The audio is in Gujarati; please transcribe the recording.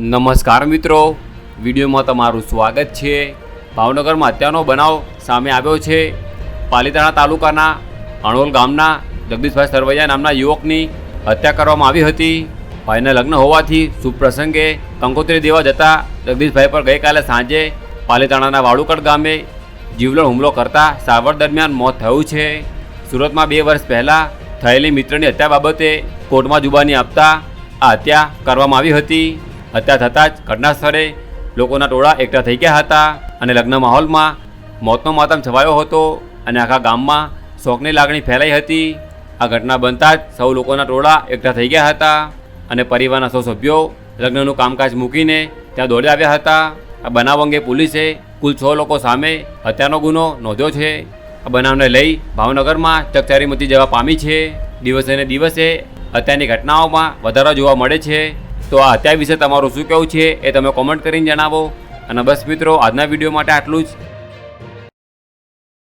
નમસ્કાર મિત્રો. વિડીયોમાં તમારું સ્વાગત છે. ભાવનગરમાં હત્યાનો બનાવ સામે આવ્યો છે. પાલીતાણા તાલુકાના અણોલ ગામના જગદીશભાઈ સરવૈયા નામના યુવકની હત્યા કરવામાં આવી હતી. ભાઈના લગ્ન હોવાથી શુભ પ્રસંગે કંકોત્રી દેવા જતા જગદીશભાઈ પર ગઈકાલે સાંજે પાલીતાણાના વાળુકડ ગામે જીવલણ હુમલો કરતા સારવાર દરમિયાન મોત થયું છે. સુરતમાં બે વર્ષ પહેલાં થયેલી મિત્રની હત્યા બાબતે કોર્ટમાં જુબાની આપતા આ હત્યા કરવામાં આવી હતી. હત્યા થતાં જ ઘટના સ્થળે લોકોના ટોળા એકઠા થઈ ગયા હતા અને લગ્ન માહોલમાં મોતનો માતમ છવાયો હતો અને આખા ગામમાં શોકની લાગણી ફેલાઈ હતી. આ ઘટના બનતા જ સૌ લોકોના ટોળા એકઠા થઈ ગયા હતા અને પરિવારના સૌ સભ્યો લગ્નનું કામકાજ મૂકીને ત્યાં દોડી આવ્યા હતા. આ બનાવ અંગે પોલીસે કુલ છ લોકો સામે હત્યાનો ગુનો નોંધ્યો છે. આ બનાવને લઈ ભાવનગરમાં ચકચારી મચી જવા પામી છે. દિવસે ને દિવસે હત્યાની ઘટનાઓમાં વધારો જોવા મળે છે. તો આ હત્યા વિશે તમારું શું કહેવું છે એ તમે કોમેન્ટ કરીને જણાવો. અને બસ મિત્રો, આજના વીડિયો માટે આટલું જ.